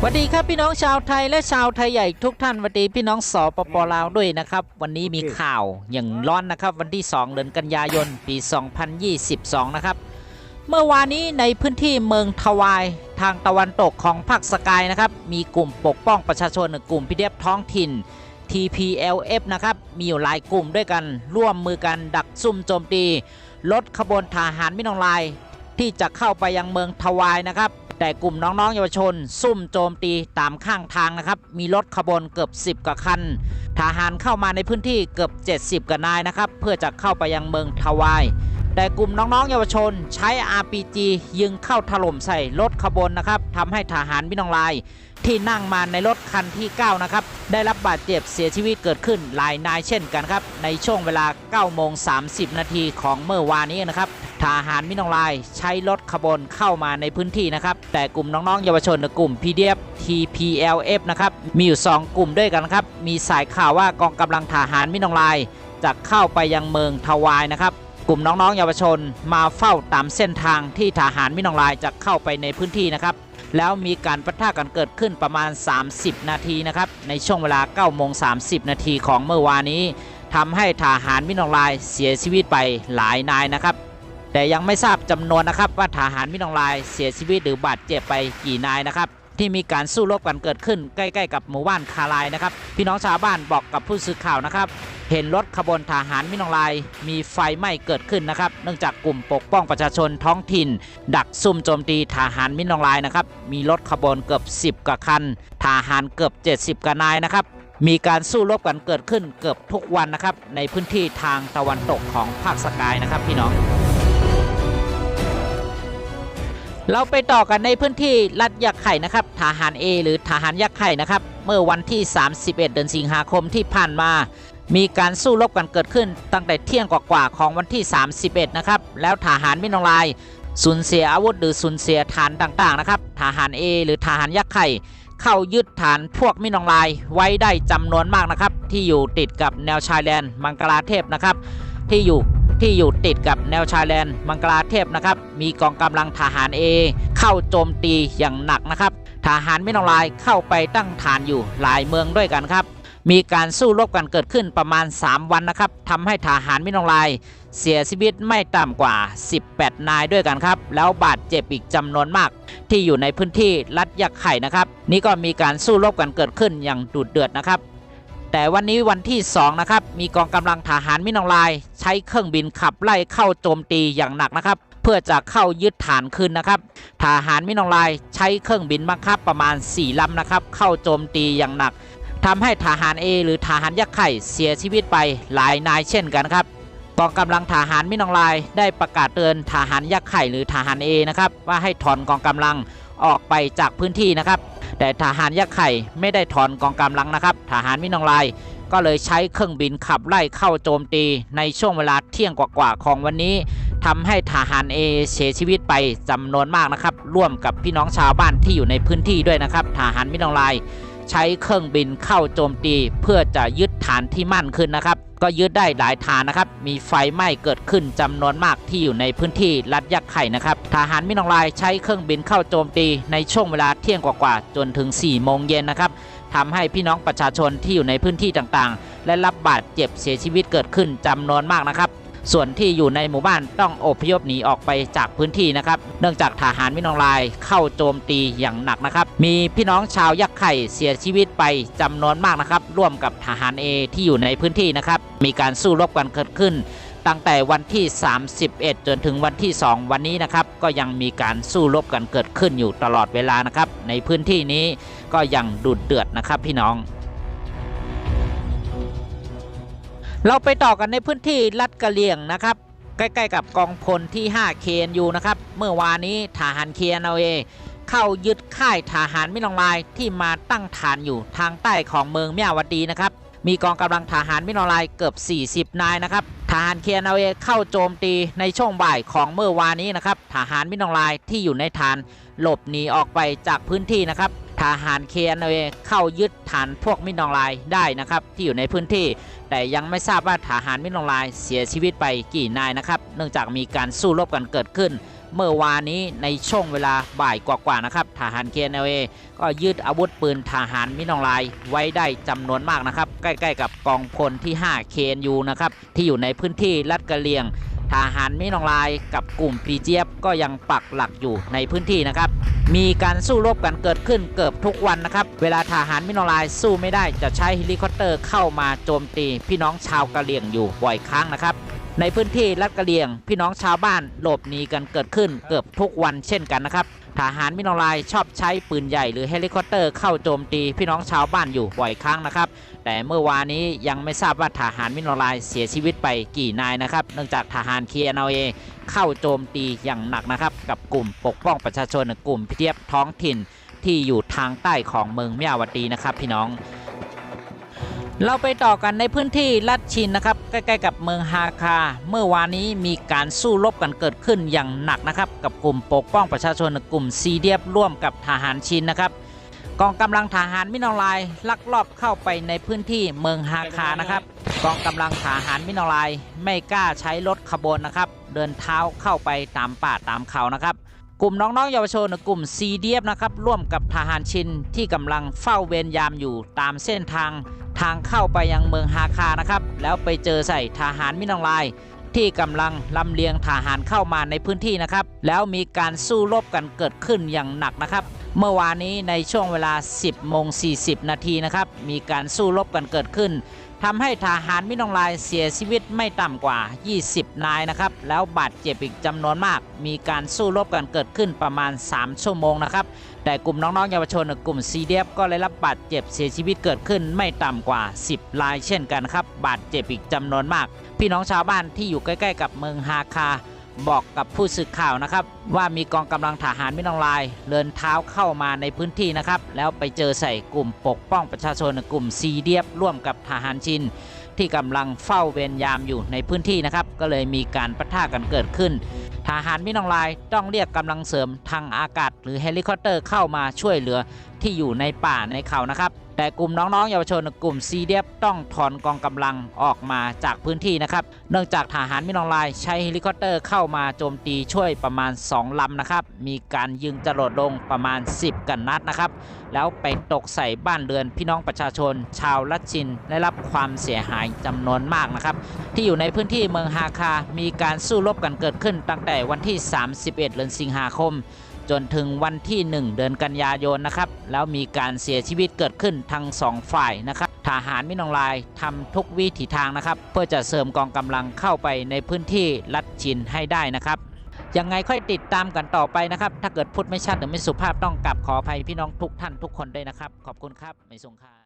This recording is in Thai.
สวัสดีครับพี่น้องชาวไทยและชาวไทยใหญ่ทุกท่านสวัสดีพี่น้องสปปลาวด้วยนะครับ วันนี้มีข่าวอย่างร้อนนะครับ วันที่ 2 เดือนกันยายนปี 2022 นะครับ เมื่อวานนี้ในพื้นที่เมืองทวายทางตะวันตกของภาคสกายนะครับ มีกลุ่มปกป้องประชาชนกลุ่มพิเดฟท้องถิ่น TPLF นะครับ มีอยู่หลายกลุ่มด้วยกันร่วมมือกันดักซุ่มโจมตีลดขบวนทหารมินองลาย ที่จะเข้าไปยังเมืองทวายนะครับ แต่กลุ่มน้องๆเยาวชน ซุ่มโจมตีตามข้างทางนะครับ มีรถขบวนเกือบ 10กว่าคันทหารเข้ามาในพื้นที่เกือบ 70กว่านายนะครับ เพื่อจะเข้าไปยังเมืองทวาย แต่กลุ่มน้องๆเยาวชน ใช้ RPG ยิงเข้าถล่มใส่รถขบวนนะครับทำให้ทหารมินองลายที่นั่งมาในรถคันที่ 9 นะครับ ได้รับบาดเจ็บเสียชีวิตเกิดขึ้นหลายนายเช่นกันครับ ในช่วงเวลา9โมง30 นาทีของเมื่อวานนี้นะครับ ทหารมินองลายใช้รถขบวนเข้ามาในพื้นที่นะครับ แต่กลุ่มน้องๆเยาวชนกลุ่ม PDF TPLF นะครับ มีอยู่ 2 กลุ่มด้วยกันครับ มีสายข่าวว่ากองกำลังทหารมินองลายจะเข้าไปยังเมืองทวายนะครับ กลุ่มน้องๆเยาวชนมาเฝ้าตามเส้นทางที่ทหารมินองลายจะเข้าไปในพื้นที่นะครับแล้วมีการปะทะกันเกิดขึ้นประมาณ 30 นาทีนะครับในช่วงเวลา9โมง30 นาทีของเมื่อวานนี้ทำให้ทหารมินองลายเสียชีวิตไปหลายนายนะครับ แต่ยังไม่ทราบจำนวนนะครับว่าทหารมินองลายเสียชีวิตหรือบาดเจ็บไปกี่นายนะครับที่มีการสู้รบกันเกิดขึ้นใกล้ๆ กับหมู่บ้านคาลายนะครับ พี่น้องชาวบ้านบอกกับผู้สื่อข่าวนะครับ เห็นรถขบวนทหารมินองลาย มีไฟไหม้เกิดขึ้นนะครับ เนื่องจากกลุ่มปกป้องประชาชนท้องถิ่น ดักซุ่มโจมตีทหารมินองลายนะครับ มีรถขบวนเกือบ 10กว่าคันทหารเกือบ 70กว่านายนะครับ มีการสู้รบกันเกิดขึ้นเกือบทุกวันนะครับในพื้นที่ทางตะวันตกของภาคสกายนะครับพี่น้อง เราไปต่อกันในพื้นที่รัฐยักไข่นะครับทหาร A หรือทหารยักไข่นะครับ เมื่อวันที่ 31 เดือนสิงหาคมที่ผ่านมา มีการสู้รบกันเกิดขึ้นตั้งแต่เที่ยงกว่าๆของวันที่ 31 นะครับ แล้วทหารมินองลายสูญเสียอาวุธหรือสูญเสียฐานต่างๆนะครับ ทหาร A หรือทหารยักษ์ไข่ เข้ายึดฐานพวกมินองลายไว้ได้จำนวนมากนะครับ ที่อยู่ติดกับแนวชายแดนมังกลาเทพนะครับ ที่อยู่ ที่อยู่ติดกับแนวชายแดนมังกลาเทพนะครับ มีกองกำลังทหาร A เข้าโจมตีอย่างหนักนะครับ ทหารมินองลายเข้าไปตั้งฐานอยู่หลายเมืองด้วยกันครับ มีการสู้รบกันเกิดขึ้นประมาณ 3 วันนะครับทำให้ทหารมินองลาย เสียชีวิตไม่ต่ำกว่า 18 นายด้วยกันครับ แล้วบาดเจ็บอีกจำนวนมาก ที่อยู่ในพื้นที่รัฐยักษ์ไข่นะครับ นี่ก็มีการสู้รบกันเกิดขึ้นอย่างดุเดือดนะครับ แต่วันนี้วันที่ 2 นะครับ มีกองกำลังทหารมินองลาย ใช้เครื่องบินขับไล่เข้าโจมตีอย่างหนักนะครับ เพื่อจะเข้ายึดฐานคืนนะครับทหารมินองลายใช้เครื่องบินบังคับประมาณ 4 ลำนะครับ เข้าโจมตีอย่างหนักทำให้ทหาร A หรือทหารยักษ์ไข่เสียชีวิตไปหลายนายเช่นกันครับกองกำลังทหารมินองลาย ได้ประกาศเตือนทหารยักษ์ไข่หรือทหาร A นะครับว่าให้ถอนกองกำลังออกไปจากพื้นที่นะครับ แต่ทหารยักษ์ไข่ไม่ได้ถอนกองกำลังนะครับ ทหารมินองลายก็เลยใช้เครื่องบินขับไล่เข้าโจมตีในช่วงเวลาเที่ยงกว่าๆของวันนี้ทำให้ทหาร A เสียชีวิตไปจำนวนมากนะครับ ร่วมกับพี่น้องชาวบ้านที่อยู่ในพื้นที่ด้วยนะครับ ทหารมินองลาย ใช้เครื่องบินเข้าโจมตี เพื่อจะยึดฐานที่มั่นขึ้นนะครับ ก็ยึดได้หลายฐานนะครับ มีไฟไหม้เกิดขึ้นจำนวนมากที่อยู่ในพื้นที่รัฐยักษ์ไข่นะครับทหารมินองลายใช้เครื่องบินเข้าโจมตีในช่วงเวลาเที่ยงกว่าๆจนถึง4โมงเย็นนะครับทำให้พี่น้องประชาชนที่อยู่ในพื้นที่ต่างๆ และรับบาดเจ็บเสียชีวิตเกิดขึ้นจำนวนมากนะครับ ส่วนที่อยู่ในหมู่บ้านต้องอพยพหนีออกไปจากพื้นที่นะครับ เนื่องจากทหารมินองลายเข้าโจมตีอย่างหนักนะครับ มีพี่น้องชาวยักษ์ไข่เสียชีวิตไปจำนวนมากนะครับ ร่วมกับทหาร A ที่อยู่ในพื้นที่นะครับ มีการสู้รบกันเกิดขึ้น ตั้งแต่วันที่ 31 จนถึงวันที่ 2 วันนี้นะครับ ก็ยังมีการสู้รบกันเกิดขึ้นอยู่ตลอดเวลานะครับ ในพื้นที่นี้ก็ยังดุเดือดนะครับพี่น้อง เราไปต่อกันในพื้นที่ลัดกะเหลี่ยงนะครับ ใกล้ๆกับกองพลที่5 KNU นะครับ เมื่อวานนี้ทหารเคียนเองเข้ายึดค่ายทหารมิลองลายที่มาตั้งฐานอยู่ทางใต้ของเมืองเมียวดีนะครับ มีกองกำลังทหารมิลองลายเกือบ 40 นายนะครับ ทหาร KNLA เข้าโจมตีในช่วงบ่ายของเมื่อวานนี้นะครับทหารมินองลายที่อยู่ในฐานหลบหนีออกไปจากพื้นที่นะครับทหารเคเนเข้ายึดฐานพวกมินองลายได้นะครับที่อยู่ในพื้นที่ แต่ยังไม่ทราบว่าทหารมินองลายเสียชีวิตไปกี่นายนะครับ เนื่องจากมีการสู้รบกันเกิดขึ้น เมื่อวานนี้ในช่วงเวลาบ่ายกว่าๆนะครับทหาร KNLA ก็ยึดอาวุธปืนทหารมินองลายไว้ได้จำนวนมากนะครับ ใกล้ๆกับกองพลที่ 5 KNU นะครับที่อยู่ในพื้นที่ลัดกะเลียงทหารมินองลายกับกลุ่มปีเจียบก็ยังปักหลักอยู่ในพื้นที่นะครับ มีการสู้รบกันเกิดขึ้นเกือบทุกวันนะครับ เวลาทหารมินองลายสู้ไม่ได้จะใช้เฮลิคอปเตอร์เข้ามาโจมตีพี่น้องชาวกะเหรี่ยงอยู่บ่อยครั้งนะครับ ในพื้นที่ลัดกระเลียง พี่น้องชาวบ้านหลบหนีกันเกิดขึ้นเกือบทุกวันเช่นกันนะครับทหารมินองลายชอบใช้ปืนใหญ่หรือเฮลิคอปเตอร์เข้าโจมตีพี่น้องชาวบ้านอยู่บ่อยครั้งนะครับ แต่เมื่อวานนี้ยังไม่ทราบว่าทหารมินองลายเสียชีวิตไปกี่นายนะครับ เนื่องจากทหาร KNLA เข้าโจมตีอย่างหนักนะครับ กับกลุ่มปกป้องประชาชนกลุ่มพิเทียบท้องถิ่นที่อยู่ทางใต้ของเมืองเมียวดีนะครับ พี่น้อง เราไปต่อกันในพื้นที่ลัดชินนะครับ ใกล้ๆกับเมืองฮาคา เมื่อวานนี้มีการสู้รบกันเกิดขึ้นอย่างหนักนะครับ กับกลุ่มปกป้องประชาชนกลุ่มซีเดียบร่วมกับทหารชินนะครับ กองกำลังทหารมินอลายลักลอบเข้าไปในพื้นที่เมืองฮาคานะครับ กองกำลังทหารมินอลายไม่กล้าใช้รถขบวนนะครับ เดินเท้าเข้าไปตามป่าตามเขานะครับ กลุ่มน้องๆเยาวชนกลุ่มซีเดียบนะครับร่วมกับทหารชินที่กำลังเฝ้าเวรยามอยู่ตามเส้นทางทางเข้าไปยังเมืองฮาคานะครับ แล้วไปเจอใส่ทหารมินองลาย ที่กำลังลำเลียงทหารเข้ามาในพื้นที่นะครับ แล้วมีการสู้รบกันเกิดขึ้นอย่างหนักนะครับ เมื่อวานนี้ในช่วงเวลา 10โมง40 นาทีนะครับ มีการสู้รบกันเกิดขึ้น ทำให้ทหารมินองลายเสียชีวิตไม่ต่ำกว่า 20 นายนะครับ แล้วบาดเจ็บอีกจำนวนมาก มีการสู้รบกันเกิดขึ้นประมาณ 3 ชั่วโมงนะครับ แต่กลุ่มน้องๆเยาวชนกลุ่มซีเดียบก็ได้รับบาดเจ็บเสียชีวิตเกิดขึ้นไม่ต่ำกว่า 10รายเช่นกันครับ บาดเจ็บอีกจำนวนมาก พี่น้องชาวบ้านที่อยู่ใกล้ ๆ กับเมืองฮาคา บอกกับผู้สื่อข่าวนะครับ ว่ามีกองกำลังทหารมินองลายเดินเท้าเข้ามาในพื้นที่นะครับ แล้วไปเจอใส่กลุ่มปกป้องประชาชนกลุ่มซีเดียบร่วมกับทหารชิน ที่กำลังเฝ้าเวรยามอยู่ในพื้นที่นะครับ ก็เลยมีการปะทะกันเกิดขึ้น ทหารมินองลายต้องเรียกกำลังเสริมทางอากาศ หรือเฮลิคอปเตอร์เข้ามาช่วยเหลือที่อยู่ในป่าในเขานะครับ แต่กลุ่มน้องๆเยาวชนกลุ่มซีเดียบต้องถอนกองกำลังออกมาจากพื้นที่นะครับ เนื่องจากทหารมินองลายใช้เฮลิคอปเตอร์เข้ามาโจมตีช่วยประมาณ 2ลำนะครับ มีการยิงจรวดลงประมาณ 10 กันนัดนะครับ แล้วไปตกใส่บ้านเรือนพี่น้องประชาชน ชาวลัดชินได้รับความเสียหายจำนวนมากนะครับ ที่อยู่ในพื้นที่เมืองฮาคา มีการสู้รบกันเกิดขึ้นตั้งแต่วันที่ 31 เดือนสิงหาคม จนถึงวันที่ 1 เดือนกันยายนนะครับ แล้วมีการเสียชีวิตเกิดขึ้นทั้งสองฝ่ายนะครับทหารมินองลายทำทุกวิถีทางนะครับ เพื่อจะเสริมกองกำลังเข้าไปในพื้นที่ลัดชินให้ได้นะครับยังไงค่อยติดตามกันต่อไปนะครับ ถ้าเกิดพูดไม่ชัดหรือไม่สุภาพต้องกลับขออภัยพี่น้องทุกท่านทุกคนด้วยนะครับ ขอบคุณครับไม่สงคาม